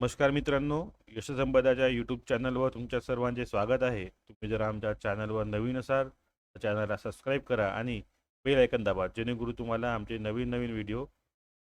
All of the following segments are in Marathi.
नमस्कार मित्रांनो यशसंपदाच्या यूट्यूब चॅनलवर तुमच्या सर्वांचे स्वागत आहे. तुम्ही जर आमच्या चॅनलवर नवीन असाल तर चॅनलला सबस्क्राईब करा आणि बेल ऐकन दाबा जेणेकरून तुम्हाला आमचे नवीन नवीन व्हिडिओ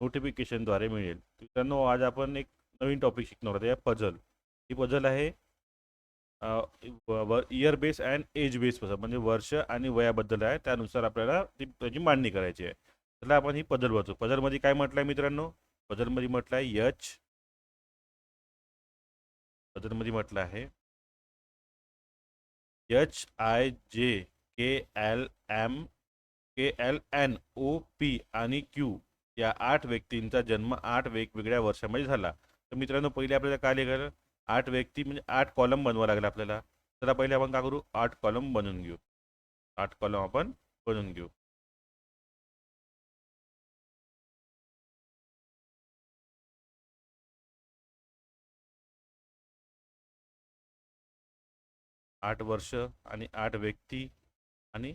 नोटिफिकेशनद्वारे मिळेल. मित्रांनो आज आपण एक नवीन टॉपिक शिकणार आहोत या पझल ही पझल आहे year base and age base puzzle म्हणजे वर्ष आणि वयाबद्दल आहे. त्यानुसार आपल्याला ती त्याची मांडणी करायची आहे. चला आपण ही पझल वाचू. पझलमध्ये काय म्हटलं आहे मित्रांनो? पझलमध्ये म्हटलं आहे यच पझलमध्ये म्हटलं आहे. H I J K L M K L N O P आणि क्यू या आठ व्यक्तींचा जन्म आठ वेगवेगळ्या वर्षामध्ये झाला. तर मित्रांनो पहिले आपल्याला काय लिहायला आठ व्यक्ती म्हणजे आठ कॉलम बनवावं लागेल आपल्याला. चला पहिले आपण काय करू? आठ कॉलम बनवून घेऊ. आठ कॉलम आपण बनवून घेऊ. आठ वर्ष आणि आठ व्यक्ती आणि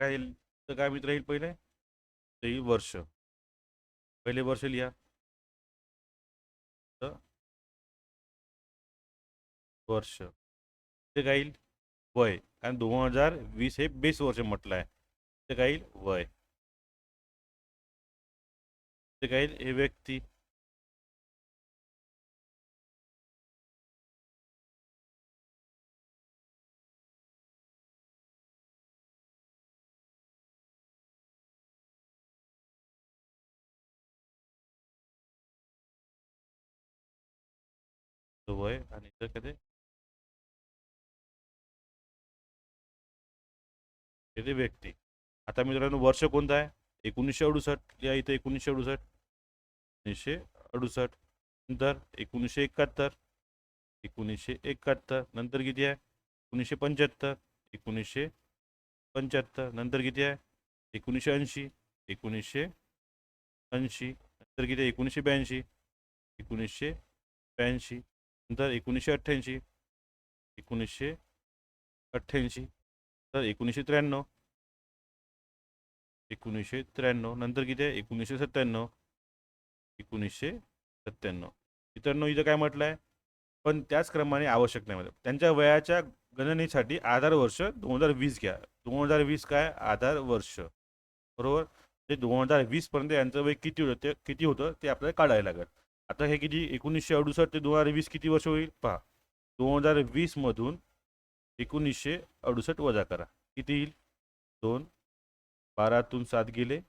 काय येईल? तर काय मित्र येईल पहिले? ते येईल वर्ष. पहिले वर्ष लिहा. वर्ष. ते काय येईल? वय. कारण दोन हजार वीस हे बेस वर्ष म्हटलं आहे ते काय येईल? वय. ते काय येईल? हे व्यक्ती. वय आणि इथं कधी ते व्यक्ती। आता मित्रांनो वर्ष कोणतं आहे? एकोणीसशे अडुसष्ट. या इथं एकोणीसशे अडुसष्ट. एकोणीसशे अडुसष्ट. नंतर एकोणीसशे एकाहत्तर. एकोणीसशे एकाहत्तर. नंतर किती आहे? एकोणीसशे पंच्याहत्तर. एकोणीसशे पंच्याहत्तर. नंतर किती आहे? एकोणीसशे ऐंशी. एकोणीसशे ऐंशी. नंतर किती आहे? एकोणीसशे ब्याऐंशी. एकोणीसशे ब्याऐंशी. नंतर एकोणीसशे अठ्ठ्याऐंशी एकोणीसशे अठ्ठ्याऐंशी तर एकोणीसशे त्र्याण्णव एकोणीसशे त्र्याण्णव नंतर किती आहे? एकोणीसशे सत्त्याण्णव एकोणीसशे सत्त्याण्णव. मित्रांनो इथं काय म्हटलं आहे पण त्याच क्रमाने आवश्यक नाही म्हणजे त्यांच्या वयाच्या गणनेसाठी आधार वर्ष दोन हजार वीस घ्या. दोन हजार वीस काय? आधार वर्ष. बरोबर? ते दोन हजार वीसपर्यंत यांचं वय किती होतं? ते किती होतं? ते आपल्याला काढायला लागेल. आता हे किती? एकोणीसशे अडुसष्ट ते दोन हजार वीस किती वर्ष होईल? पहा. दोन हजार वीसमधून एकोणीसशे अडुसष्ट वजा करा. किती येईल? दोन. बारातून सात गेले.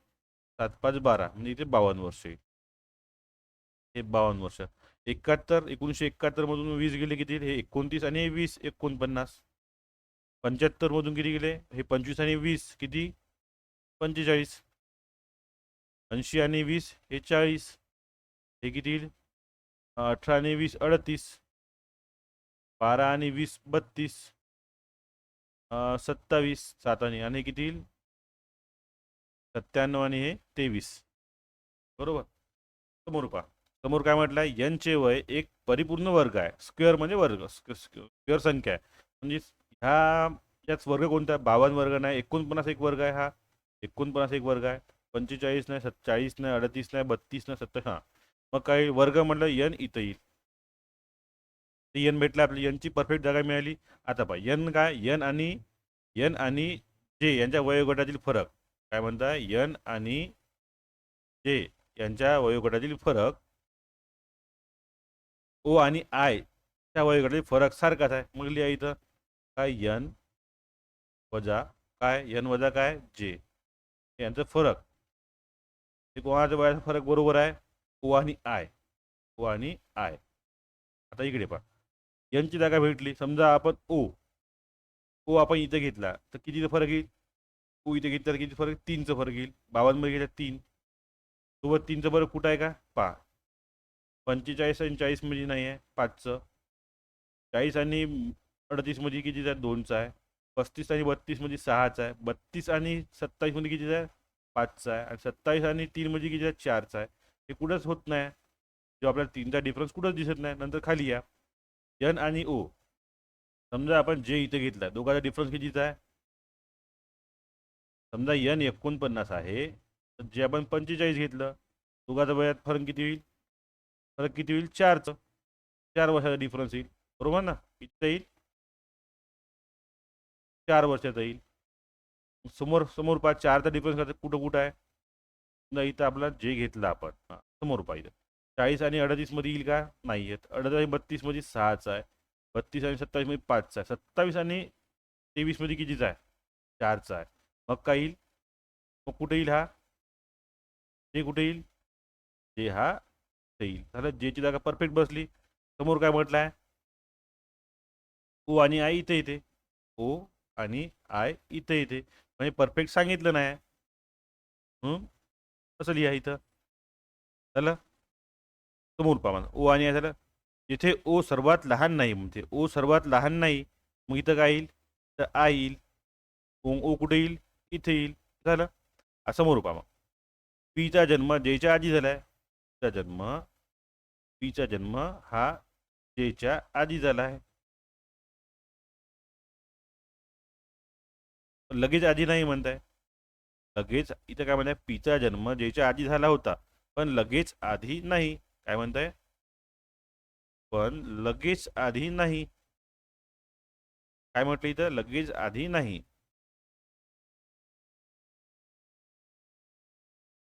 सात पाच बारा. म्हणजे इथे बावन्न वर्ष येईल. हे बावन्न वर्ष. एकाहत्तर एकोणीसशे एकाहत्तरमधून वीस गेले किती येईल? हे एकोणतीस आणि वीस एकोणपन्नास. पंच्याहत्तरमधून किती गेले? हे पंचवीस आणि वीस किती? पंचेचाळीस. ऐंशी आणि वीस हे चाळीस. हे किती येईल अठरा आणि वीस अडतीस बारा आणि वीस बत्तीस सत्तावीस सात आणि किती येईल सत्त्याण्णव आणि हे तेवीस बरोबर समोर पहा समोर काय म्हटलं आहे यांचे वय एक परिपूर्ण वर्ग आहे स्क्वेअर म्हणजे वर्ग स्क्वेअर संख्या आहे म्हणजे ह्या याच वर्ग कोणता आहे बावन्न वर्ग नाही एकोणपन्नास एक वर्ग आहे हा एकोणपन्नास एक वर्ग आहे पंचेचाळीस नाही सत्तावीस नाही अडतीस नाही बत्तीस नाही सत्तर हां मग काही वर्ग म्हटलं यन इथं येईल. ते यन भेटलं आपली यनची परफेक्ट जागा मिळाली. आता पहा यन काय? यन आणि यन आणि जे यांच्या वयोगटातील फरक. काय म्हणता? यन आणि जे यांच्या वयोगटातील फरक. ओ आणि आय त्या वयोगटातील फरक सारखाच आहे. मग लिहा इथं. काय? यन वजा काय? यन वजा काय? जे. यांचा फरक. ते कोणाच्या वयाचा फरक बरोबर आहे? ओ आणि आय. ओ आणि आय. आता इकडे पहा. यांची जागा भेटली. समजा आपण ओ. ओ आपण इथं घेतला तर कितीचा फरक येईल? ओ इथे घेतला तर किती फरक तीनचं फरक येईल. बावन्नमध्ये घेतला तीन. सोबत तीनचं फरक कुठं आहे का? पहा. पंचेचाळीस आणि चाळीसमध्ये म्हणजे नाही आहे पाचचं. चाळीस आणि अडतीसमध्ये कितीचा आहे? दोनचं आहे. पस्तीस आणि बत्तीसमध्ये सहाचा आहे. बत्तीस आणि सत्तावीसमध्ये कितीचा आहे? पाचचा आहे. आणि सत्तावीस आणि तीनमध्ये कितीचा आहे? चारचा आहे. हे कुठंच होत नाही. जो आपल्याला तीनचा डिफरन्स कुठंच दिसत नाही. नंतर खाली या. एन आणि ओ समजा आपण जे इथे घेतला दोघांचा डिफरन्स कितीचा आहे? समजा एन एकोणपन्नास आहे. तर जे आपण पंचेचाळीस घेतलं दोघांचा वयात फरक किती होईल? फरक किती होईल? चारचं. चार वर्षाचा डिफरन्स येईल. बरोबर ना? इथं येईल? चार वर्षाचा येईल. समोर समोर पाच चारचा डिफरन्स कुठं कुठं आहे? इथं आपला जे घेतलं आपण. समोर पाहिजे चाळीस आणि अडतीसमध्ये येईल का? नाही येत अडतीस आणि बत्तीसमध्ये सहाचा आहे. बत्तीस आणि सत्तावीसमध्ये पाचचा आहे. सत्तावीस आणि तेवीसमध्ये कितीचा आहे? चारचा आहे. मग काय येईल? मग कुठे येईल हा? जे कुठे येईल? जे हा ते येईल. झालं जेची जागा परफेक्ट बसली. समोर काय म्हटलं आहे? ओ आणि आय इथे येते. ओ आणि आय इथे येते. म्हणजे परफेक्ट सांगितलं नाही कसं लिहा इथं? झालं? समोर पहा ओ आणि झालं. जिथे ओ सर्वात लहान नाही म्हणजे ओ सर्वात लहान नाही. मग इथं काय येईल? तर आ येईल. ओ ओ कुठे येईल? इथे येईल. झालं? समोर पहा पीचा जन्म जेच्या आधी झाला आहे चा जन्म. पीचा जन्म हा जेच्या आधी झाला आहे लगेच आधी नाही म्हणताय? लगेच इथं काय म्हणताय पीचा जन्म जेच्या आधी झाला होता. पण लगेच आधी नाही. काय म्हणताय? पण लगेच आधी नाही. काय म्हटलं इथं? लगेच आधी नाही.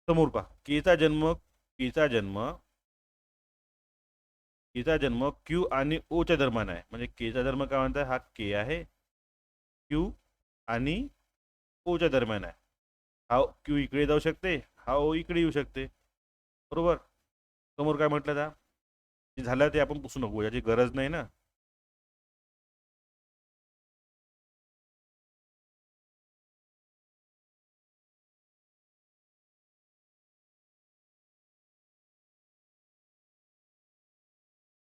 समोर पहा. केचा जन्म केचा जन्म केचा जन्म क्यू आणि ओच्या दरम्यान आहे. म्हणजे केचा धर्म काय म्हणताय? हा के आहे. क्यू आणि ओच्या दरम्यान आहे. हा क्यू इकडे जाऊ शकते हा ओ इकडे येऊ शकते. बरोबर? समोर काय म्हटलं त्या जे झालं ते आपण पुसू नको याची गरज नाही ना.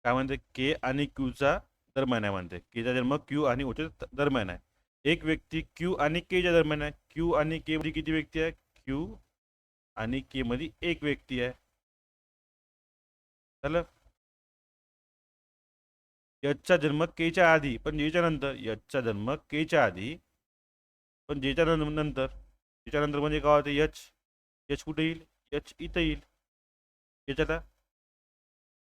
काय म्हणते? के आणि क्यूचा दरम्यान आहे म्हणते. केचा जन्म क्यू आणि ओच्या दरम्यान आहे. एक व्यक्ती क्यू आणि केच्या दरम्यान आहे. क्यू आणि के मध्ये किती व्यक्ती आहे? क्यू आणि के मध्ये एक व्यक्ती आहे. झालं? यचचा जन्म केच्या आधी पण जेच्या नंतर यचचा जन्म केच्या आधी पण जेच्या नंतर. जेच्या नंतर म्हणजे काय होते? यच यच कुठे येईल? यच इथं येईल. याच्याला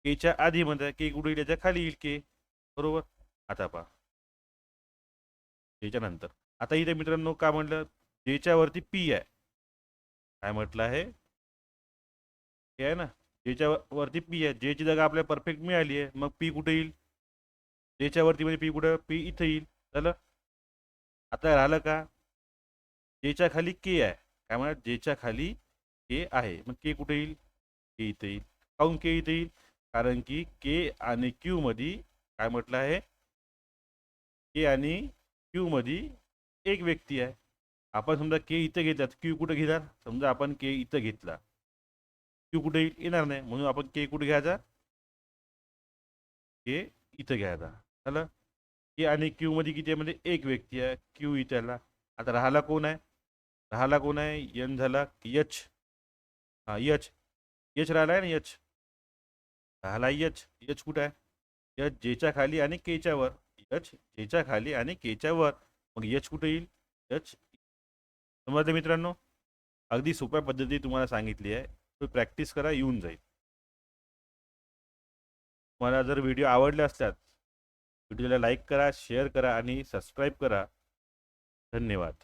केच्या आधी म्हणतात के कुठे येईल? याच्या खाली येईल के बरोबर? आता पहा. जेच्या नंतर आता इथे मित्रांनो काय म्हटलं? जेच्या वरती पी आहे. काय म्हटलं आहे? हे आहे ना? जेच्या वरती पी आहे. जेची जागा आपल्याला परफेक्ट मिळाली आहे मग पी कुठे येईल? जेच्या वरती म्हणजे पी कुठं? पी इथं येईल. झालं? आता राहिलं का? जेच्या खाली के आहे. काय म्हणा जेच्या खाली के आहे. मग के कुठे येईल? के इथं येईल. काहून के इथं येईल? कारण की के आणि क्यू मध्ये काय म्हटलं आहे? के आणि क्यू मध्ये एक व्यक्ती आहे. आपण समजा के इथं घेतला क्यू कुठं घेणार? समजा आपण के इथं घेतला. क्यू कुठे येणार नाही म्हणून आपण के कुठे घ्यायचा? के इथं घ्यायचा. झालं? के आणि क्यू मध्ये किती आहे? म्हणजे एक व्यक्ती आहे. क्यू इथं आता राहिला कोण आहे? राहिला कोण आहे? यन झाला यच हां यच यच राहिला आहे ना यच राहिला यच यच कुठं आहे? यच जेच्या खाली आणि केच्यावर एच यच जेच्या खाली आणि केच्या वर. मग एच कुठे येईल? यच. समजलं मित्रांनो? अगदी सोप्या पद्धती तुम्हाला सांगितली आहे. तुम्ही प्रॅक्टिस करा येऊन जाईल. तुम्हाला जर व्हिडिओ आवडले असल्यास व्हिडिओला लाईक करा शेअर करा आणि सबस्क्राईब करा. धन्यवाद.